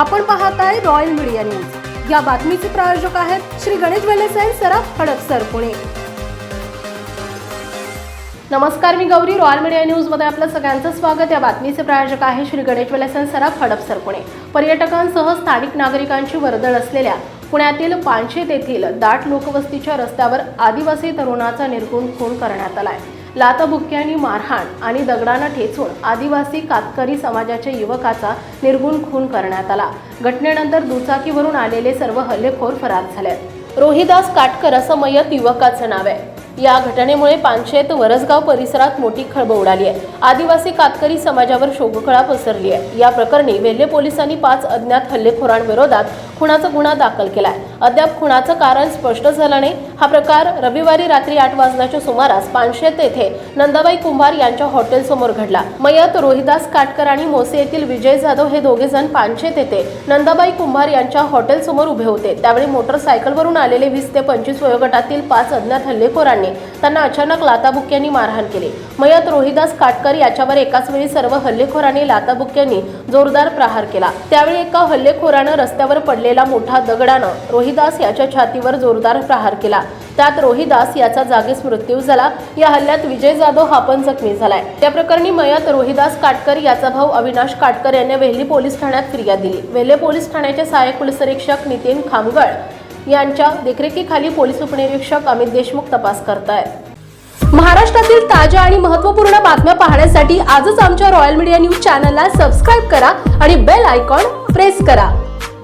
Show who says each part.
Speaker 1: आपण पाहत आहे रॉयल मीडिया न्यूज या बातमीचे प्रायोजक आहेत श्री गणेश वेलेसाई सराफ हडपसर पुणे. नमस्कार मी गौरी. रॉयल मीडिया न्यूजमध्ये आपलं सगळ्यांचं स्वागत. या बातमीचे प्रायोजक आहे श्री गणेश वेलेसन सराफ हडपसर पुणे. पर्यटकांसह स्थानिक नागरिकांची वर्दळ असलेल्या पुण्यातील पानशेत येथील दाट लोकवस्तीच्या रस्त्यावर आदिवासी तरुणाचा निर्गुण खून करण्यात आला आहे लाथबुक्क्यांनी मारहाण आणि दगडानं ठेचून आदिवासी कातकरी समाजाच्या युवकाचा निर्गुण खून करण्यात आला. घटनेनंतर दुचाकीवरून आलेले सर्व हल्लेखोर फरार झाले. रोहिदास काटकर असं मयत युवकाचं नाव आहे. या घटनेमुळे पानशेत वरसगाव परिसरात मोठी खळबळ उडाली आहे. आदिवासी कातकरी समाजावर शोककळा पसरली आहे. या प्रकरणी वेल्हे पोलिसांनी पाच अज्ञात हल्लेखोरांविरोधात खुनाचा गुन्हा दाखल केला आहे अद्याप खुणाचं कारण स्पष्ट झालं नाही. हा प्रकार रविवारी रात्री आठ वाजण्याच्या सुमारास पानशेत येथे नंदाबाई कुंभार यांच्या हॉटेलसमोर घडला. मयत रोहिदास काटकर आणि मोसे येथील विजय जाधव हे दोघे जण पानशेत येथे नंदाबाई कुंभार यांच्या हॉटेलसमोर उभे होते. त्यावेळी मोटरसायकलवरून आलेले वीस ते पंचवीस वयोगटातील पाच अज्ञात हल्लेखोरांनी त्यांना अचानक लाताबुक्यांनी मारहाण केली. मयत रोहिदास काटकर याच्यावर एकाच वेळी सर्व हल्लेखोरांनी लाताबुक्यांनी जोरदार प्रहार केला. त्यावेळी एका हल्लेखोरानं रस्त्यावर पडलेला मोठा दगडानं रोहिदास याच्या छातीवर जोरदार प्रहार केला. त्यात रोहिदास याचा जागीच मृत्यू झाला. या हल्ल्यात विजय जाधव हा पण जखमी झालाय. त्या प्रकरणी मयत रोहिदास काटकर याचा भाऊ अविनाश काटकर यांनी वेल्ली पोलीस ठाण्यात फिर्याद दिली. वेल्हे पोलीस ठाण्याचे सहाय्यक पोलीस निरीक्षक नितीन खामगळ यांच्या देखरेखीखाली पोलीस उपनिरीक्षक अमित देशमुख तपास करतायत. महाराष्ट्रातील ताज्या आणि महत्त्वपूर्ण बातम्या पाहण्यासाठी आजच आमच्या रॉयल मीडिया न्यूज चॅनलला सबस्क्राईब करा आणि बेल आयकॉन प्रेस करा.